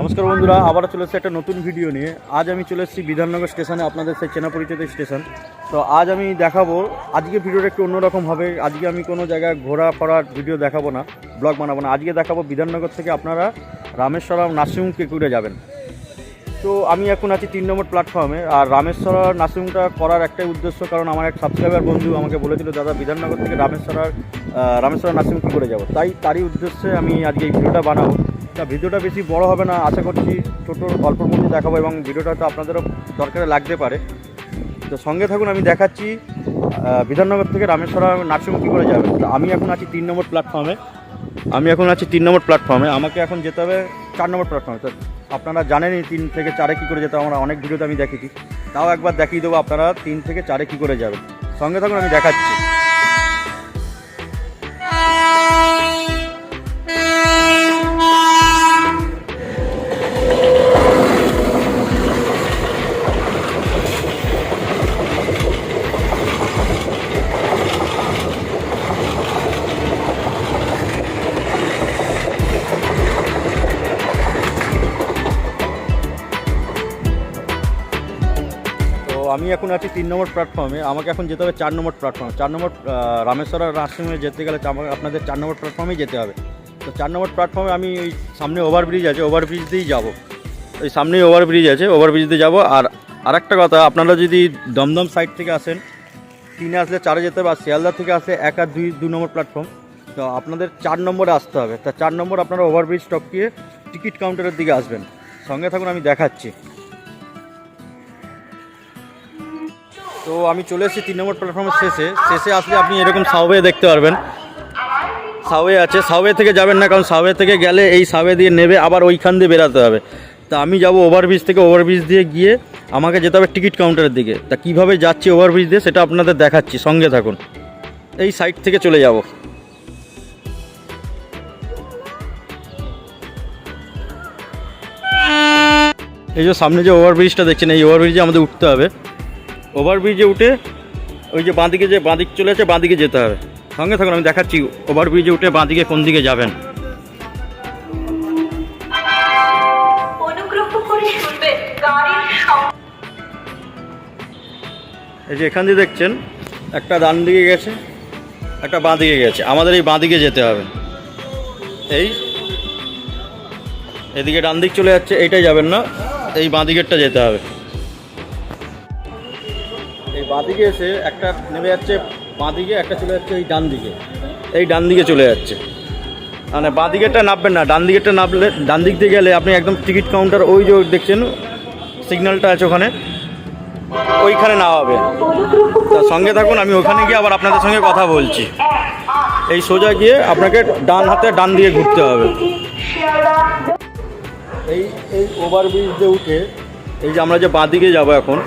নমস্কার বন্ধুরা আবার চলে এসেছি একটা নতুন ভিডিও নিয়ে। আজ আমি চলে এসেছি বিধাননগর স্টেশনে, আপনাদের সেই চেনা পরিচিত স্টেশন। তো আজ আমি দেখাবো, আজকে ভিডিওটা একটু অন্যরকম হবে। আজকে আমি কোনো জায়গায় ঘোরা ফরার ভিডিও দেখাবো না ব্লগ বানাবো না। আজকে দেখাবো বিধাননগর থেকে আপনারা রামেশ্বরম নার্সিংহোমকে ঘুরে যাবেন। তো আমি এখন আছি তিন নম্বর প্ল্যাটফর্মে আর রামেশ্বর নার্সিংহোমটা করার একটাই উদ্দেশ্য, কারণ আমার এক সাবস্ক্রাইবার বন্ধু আমাকে বলেছিল, দাদা, বিধাননগর থেকে রামেশ্বর রামেশ্বর নার্সিংহোম কী করে যাব। তাই তারই উদ্দেশ্যে আমি আজকে এই ভিডিওটা বানাবো। তা ভিডিওটা বেশি বড় হবে না, আশা করছি ছোটো গল্পের মধ্যে দেখাবো এবং ভিডিওটা তো আপনাদেরও দরকারে লাগতে পারে। তো সঙ্গে থাকুন, আমি দেখাচ্ছি বিধাননগর থেকে রামেশ্বর নার্সিংহোম কী করে যাবে। আমি এখন আছি তিন নম্বর প্ল্যাটফর্মে আমি এখন আছি তিন নম্বর প্ল্যাটফর্মে আমাকে এখন যেতে হবে চার নম্বর প্ল্যাটফর্মে তো আপনারা জানেনই তিন থেকে চারে কী করে যেতে আমরা অনেক ভিডিওতে আমি দেখেছি। তাও একবার দেখিয়ে দেবো আপনারা তিন থেকে চারে কী করে যাবেন। সঙ্গে থাকুন, আমি দেখাচ্ছি। আমি এখন আছি তিন নম্বর প্ল্যাটফর্মে আমাকে এখন যেতে হবে চার নম্বর প্ল্যাটফর্মে চার নম্বর রামেশ্বর নার্সিংহোমে যেতে গেলে আপনাদের চার নম্বর প্ল্যাটফর্মেই যেতে হবে। তো চার নম্বর প্ল্যাটফর্মে আমি ওই সামনে ওভারব্রিজ আছে ওভারব্রিজ দিয়েই যাব। ওই সামনেই ওভারব্রিজ আছে ওভারব্রিজ দিয়ে যাব। আর আরেকটা কথা, আপনারা যদি দমদম সাইড থেকে আসেন, তিনে আসলে চারে যেতে হবে, আর শিয়ালদা থেকে আসলে এক আর দুই, দু নম্বর প্ল্যাটফর্ম তো আপনাদের চার নম্বরে আসতে হবে। তা চার নম্বর আপনারা ওভারব্রিজ টপকিয়ে টিকিট কাউন্টারের দিকে আসবেন। সঙ্গে থাকুন, আমি দেখাচ্ছি। তো আমি চলে এসেছি তিন নম্বর প্ল্যাটফর্মের শেষে। শেষে আসলে আপনি এরকম সাউওয়ে দেখতে পারবেন। সাউওয়ে আছে। সাউওয়ে থেকে যাবেন না, কারণ সাউওয়ে থেকে গেলে এই সাউওয়ে দিয়ে নেবে, আবার ওইখান দিয়ে বেরাতে হবে। তা আমি যাব ওভারব্রিজ থেকে। ওভারব্রিজ দিয়ে গিয়ে আমাকে যেতে হবে টিকিট কাউন্টারের দিকে। তা কীভাবে যাচ্ছি ওভারব্রিজ দিয়ে সেটা আপনাদের দেখাচ্ছি। সঙ্গে থাকুন। এই সাইড থেকে চলে যাব। এই যে সামনে যে ওভারব্রিজটা দেখছেন, এই ওভারব্রিজে আমাদের উঠতে হবে। ওভারব্রিজে উঠে ওই যে বাঁদিকে যে বাঁদিক চলে আছে বাঁদিকে যেতে হবে। সঙ্গে থাকুন আমি দেখাচ্ছি ওভারব্রিজে উঠে বাঁদিকে কোন দিকে যাবেন। এই যে এখান দিয়ে দেখছেন একটা ডান দিকে গেছে একটা বাঁ দিকে গেছে। আমাদের এই বাঁ দিকে যেতে হবে। এই এদিকে ডান দিক চলে যাচ্ছে এইটাই যাবেন না এই বাঁ দিকেরটা যেতে হবে। এই বাঁ দিকে এসে একটা নেমে যাচ্ছে বাঁ দিকে একটা চলে যাচ্ছে এই ডান দিকে। এই ডান দিকে চলে যাচ্ছে। মানে বাঁ দিকেরটা নামবেন না, ডান দিকেরটা নামলে, ডান দিক দিয়ে গেলে আপনি একদম টিকিট কাউন্টার, ওই যে দেখছেন, সিগন্যালটা আছে ওখানে, ওইখানে নামাবে তা সঙ্গে থাকুন, আমি ওখানে গিয়ে আবার আপনাদের সঙ্গে কথা বলছি। এই সোজা গিয়ে আপনাকে ডান হাতে ডান দিয়ে ঘুরতে হবে। এই এই ওভারব্রিজ দিয়ে উঠে, এই যে আমরা যে বাঁ দিকে যাব এখন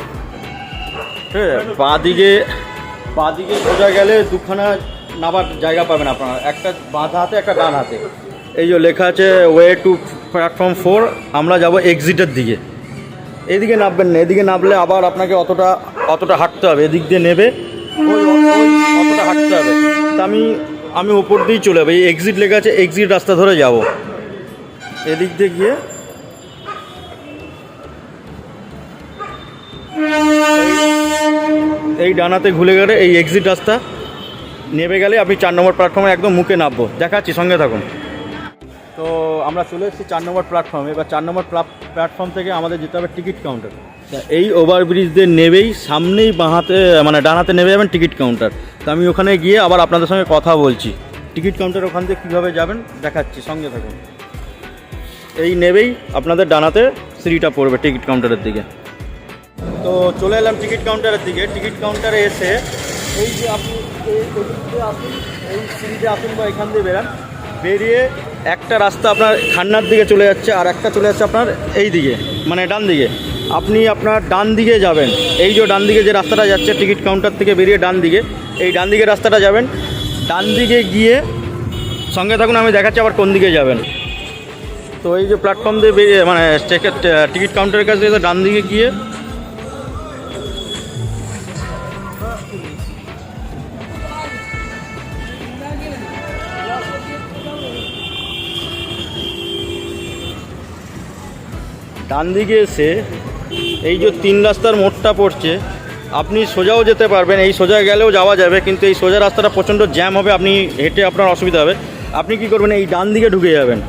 আছে বাঁ দিকে বাঁ দিকে সোজা গেলে দুখানা নামার জায়গা পাবেন আপনারা। একটা বাঁ হাতে, একটা ডান হাতে। এই যে লেখা আছে ওয়ে টু প্ল্যাটফর্ম ফোর আমরা যাব এক্সিটের দিকে। এদিকে নামবেন না, এদিকে নামলে আবার আপনাকে অতটা অতটা হাঁটতে হবে। এদিক দিয়ে নেবে অতটা হাঁটতে হবে। তা আমি আমি ওপর দিয়েই চলে যাব। এই এক্সিট লেখা আছে এক্সিট রাস্তা ধরে যাব। এদিক দিয়ে গিয়ে এই- ডানাতে ঘুরে গেলে এই এক্সিট রাস্তা। নেমে গেলে আপনি চার নম্বর প্ল্যাটফর্মে একদম মুখে নামবো। দেখাচ্ছি, সঙ্গে থাকুন। তো আমরা চলে এসেছি চার নম্বর প্ল্যাটফর্মে এবার চার নম্বর প্ল্যাটফর্ম থেকে আমাদের যেতে হবে টিকিট কাউন্টার এই ওভারব্রিজ দিয়ে নেবেই, সামনেই বাঁহাতে মানে ডানাতে নেমে যাবেন টিকিট কাউন্টার তো আমি ওখানে গিয়ে আবার আপনাদের সঙ্গে কথা বলছি। টিকিট কাউন্টার ওখান থেকে কীভাবে যাবেন, দেখাচ্ছি, সঙ্গে থাকুন। এই নেবেই আপনাদের ডানাতে সিঁড়িটা পড়বে টিকিট কাউন্টারের দিকে। তো চলে এলাম টিকিট কাউন্টারের দিকে। টিকিট কাউন্টারে এসে এই যে আপনি আসুন, এই সিঁড়িতে আসুন বা এখান দিয়ে বেরান। বেরিয়ে একটা রাস্তা আপনার খান্নার দিকে চলে যাচ্ছে আর একটা চলে যাচ্ছে আপনার এই দিকে মানে ডান দিকে। আপনি আপনার ডান দিকে যাবেন। এই যে ডান দিকে যে রাস্তাটা যাচ্ছে টিকিট কাউন্টার থেকে বেরিয়ে ডান দিকে, এই ডান দিকে রাস্তাটা যাবেন। ডান দিকে গিয়ে সঙ্গে থাকুন, আমি দেখাচ্ছি আবার কোন দিকে যাবেন। তো এই যে প্ল্যাটফর্ম দিয়ে বেরিয়ে মানে টিকিট কাউন্টারের কাছে ডান দিকে গিয়ে ডান দিকে এসে এই যে তিন রাস্তার মোড়টা পড়ছে, আপনি সোজাও যেতে পারবেন। এই সোজা গেলেও যাওয়া যাবে, কিন্তু এই সোজা রাস্তাটা প্রচণ্ড জ্যাম হবে, আপনি হেঁটে আপনার অসুবিধা হবে। আপনি কি করবেন, এই ডান দিকে ঢুকে যাবেন।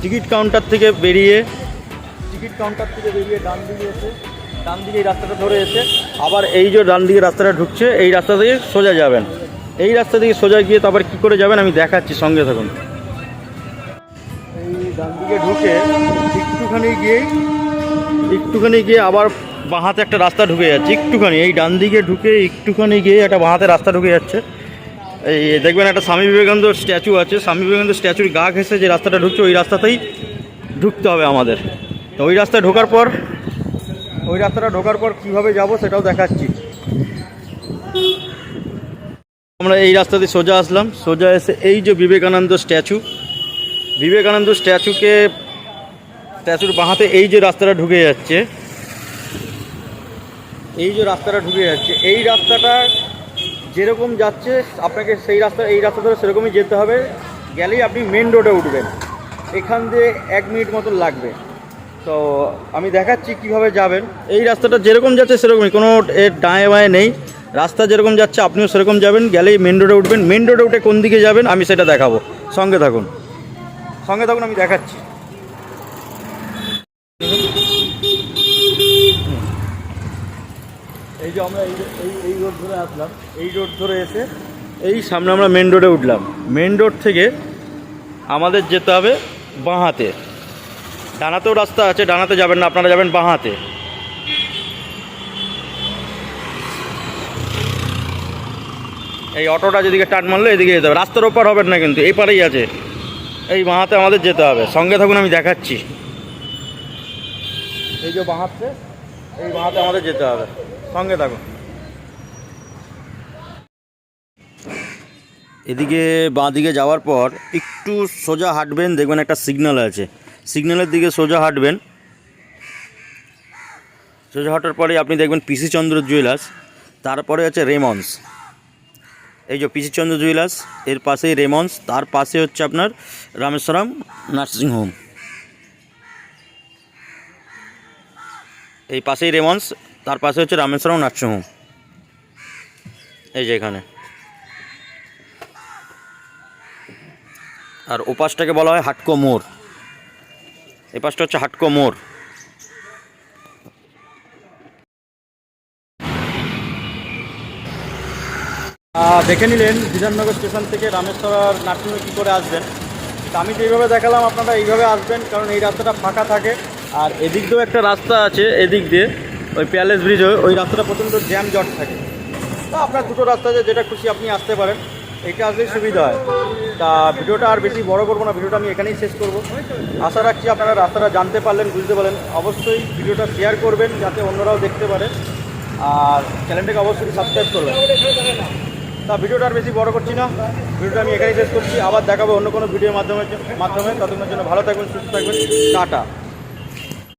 টিকিট কাউন্টার থেকে বেরিয়ে, টিকিট কাউন্টার থেকে বেরিয়ে ডান দিকে এসে ডান দিকে এই রাস্তাটা ধরে এসে আবার এই যে ডান দিকে রাস্তাটা ঢুকছে, এই রাস্তা থেকে সোজা যাবেন। এই রাস্তা থেকে সোজা গিয়ে তারপর কী করে যাবেন, আমি দেখাচ্ছি সঙ্গে থাকুন। এই ডান দিকে ঢুকে একটুখানি গিয়েই একটুখানি গিয়ে আবার বাঁহাতে একটা রাস্তা ঢুকে যাচ্ছে, একটুখানি। এই ডান দিকে ঢুকে একটুখানি গিয়ে একটা বাঁহাতে রাস্তা ঢুকে যাচ্ছে। এই দেখবেন একটা স্বামী বিবেকানন্দ স্ট্যাচু আছে, স্বামী বিবেকানন্দ স্ট্যাচুর গা ঘেসে যে রাস্তাটা ঢুকছে, ওই রাস্তাতেই ঢুকতে হবে আমাদের। তো ওই রাস্তায় ঢোকার পর, ওই রাস্তাটা ঢোকার পর কীভাবে যাব সেটাও দেখাচ্ছি। আমরা এই রাস্তা দিয়ে সোজা আসলাম। সোজা এসে এই যে বিবেকানন্দ স্ট্যাচু, বিবেকানন্দ স্ট্যাচুকে স্ট্যাচুর বাঁহাতে এই যে রাস্তাটা ঢুকে যাচ্ছে, এই যে রাস্তাটা ঢুকে যাচ্ছে, এই রাস্তাটা যেরকম যাচ্ছে, আপনাকে সেই রাস্তা, এই রাস্তা ধরে সেরকমই যেতে হবে। গেলেই আপনি মেন রোডে উঠবেন। এখান দিয়ে এক মিনিট মতন লাগবে। তো আমি দেখাচ্ছি কীভাবে যাবেন। এই রাস্তাটা যেরকম যাচ্ছে সেরকমই, কোনো এর ডায়ে বাঁয়ে নেই। রাস্তা যেরকম যাচ্ছে, আপনিও সেরকম যাবেন। গেলেই মেন রোডে উঠবেন। মেন রোডে উঠে কোন দিকে যাবেন, আমি সেটা দেখাবো। সঙ্গে থাকুন। সঙ্গে থাকুন, আমি দেখাচ্ছি। এই যে আমরা এই এই রোড ধরে আসলাম, এই রোড ধরে এসে এই সামনে আমরা মেন রোডে উঠলাম। মেন রোড থেকে আমাদের যেতে হবে বাঁহাতে। ডানাতেও রাস্তা আছে, ডানাতে যাবেন না, আপনারা যাবেন বাঁহাতে। এই অটোটা যেদিকে টান মারলো, এদিকে যেতে হবে। রাস্তার ওপার হবেন না কিন্তু, এই পারেই আছে। এই বাঁহাতে আমাদের যেতে হবে। সঙ্গে থাকুন, আমি দেখাচ্ছি। এই যে বাঁহাতে, এই বাঁহাতে আমাদের যেতে হবে। সঙ্গে থাকুন এদিকে বাঁ দিকে যাওয়ার পর একটু সোজা হাঁটবেন, দেখবেন একটা সিগন্যাল আছে। সিগন্যালের দিকে সোজা হাঁটবেন। সোজা হাঁটার পরে আপনি দেখবেন পিসি চন্দ্র জুয়েলার্স তারপরে হচ্ছে রেমন্স এই যে পিসি চন্দ্র জুয়েলার্স এর পাশেই রেমন্স তার পাশে হচ্ছে আপনার রামেশ্বরম নার্সিং হোম এই পাশেই রেমন্স তার পাশে হচ্ছে রামেশ্বরম নার্সিং হোম এই যে এখানে। আর ওপাশটাকে বলা হয় হাটকো মোড়। এই পাশটা হচ্ছে হাটকো মোড়। দেখে নিলেন বিধাননগর স্টেশন থেকে রামেশ্বর নার্সিংহোমে কী করে আসবেন। তা আমি যেইভাবে দেখালাম, আপনারা এইভাবে আসবেন, কারণ এই রাস্তাটা ফাঁকা থাকে। আর এদিক দিয়েও একটা রাস্তা আছে, এদিক দিয়ে। ওই প্যালেস ব্রিজ হয়ে ওই রাস্তাটা প্রচণ্ড জ্যাম জট থাকে। তা আপনার দুটো রাস্তা আছে, যেটা খুশি আপনি আসতে পারেন। এটা আসলেই সুবিধা হয়। তা ভিডিওটা আর বেশি বড় করব না, ভিডিওটা আমি এখানেই শেষ করব। আশা রাখছি আপনারা রাস্তাটা জানতে পারলেন, বুঝতে পারলেন। অবশ্যই ভিডিওটা শেয়ার করবেন, যাতে অন্যরাও দেখতে পারে। আর চ্যানেলটাকে অবশ্যই সাবস্ক্রাইব করবেন। তা ভিডিওটা আর বেশি বড় করছি না। ভিডিওটা আমি এখানেই শেষ করছি। আবার দেখাবো অন্য কোনো ভিডিওর মাধ্যমে মাধ্যমে। ততক্ষণের জন্য ভালো থাকবেন, সুস্থ থাকবেন। টাটা।